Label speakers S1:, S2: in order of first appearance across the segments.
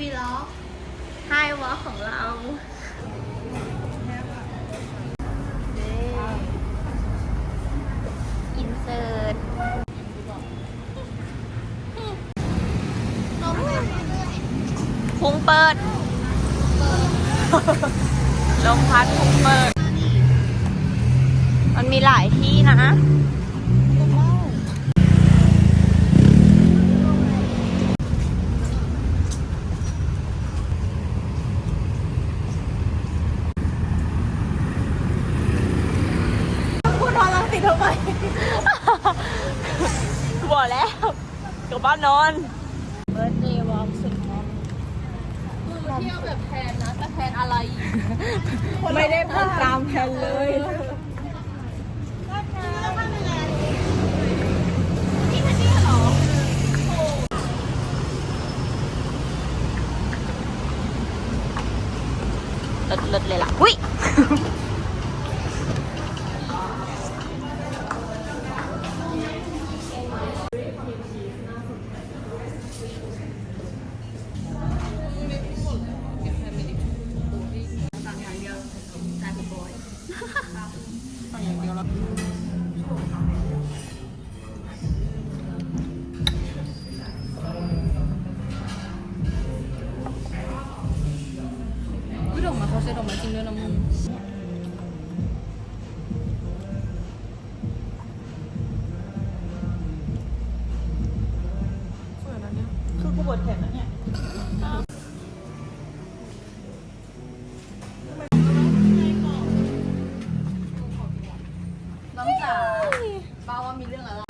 S1: วีล็อกไฮวอล์ของเราอินเสิร์ตพุงเปิด ลมพัดพุงเปิด มันมีหลายที่นะ
S2: พูดนอนรังสิต ทำไม
S1: บอกแล้วกลับบ้านนอน
S2: เบิร์ดเดย์วอล์กสุดแน่
S1: เที่ยวแบบแทนนะแต่แทนอะไร
S2: ไม่ได้พูดตามแผนเลย
S1: เลิศเลิศเลย ล่ะหุ้ย
S2: ไม่ดอกมาเขาใช้ดอกมาจริงด้วยนะมึงสวยนะเนี่ย
S3: คือกูปวดแขนนะเนี่ย
S2: จ๋าป้าว่ามีเรื่องอะไร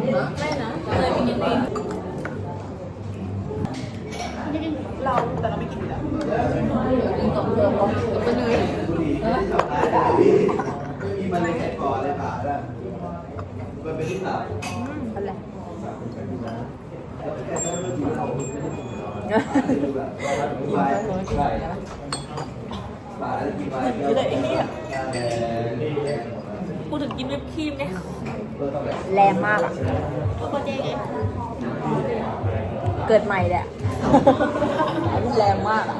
S3: มีมั
S1: นเล
S4: ยแขกคอเลยผ่าได้มันเป็นที่ตับ
S1: อะไร
S4: แค่ถ้าไม่กินเราไม่ได้กินเราดูแบบกินไปใช่ผ่าแล้วกินไป
S3: คือแต่ไอ้นี่ย
S4: แด
S3: ถึงกินวิปครีมเนี่ย
S4: ก็ต้อง แร
S1: งมากอะ
S3: เกิ
S1: ดใหม่แหละแรงมากอะ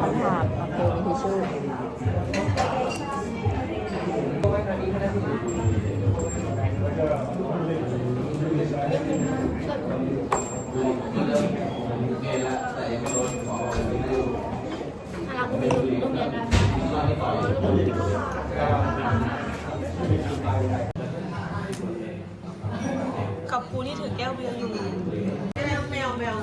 S1: คำถามโอเคมีทิชชู่
S4: กั
S3: บกูนี่ถือแก้วเบียร์อยู่แมวแมวแมว